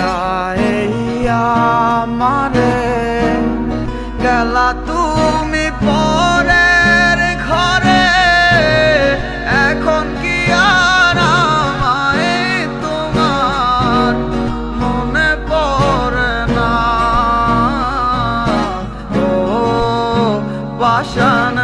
যায় আমারে গেলা তুমি পরের ঘরে, এখন কি আর আমায় তোমার মনে পড়ে না? ও পাশান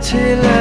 বলেছিলে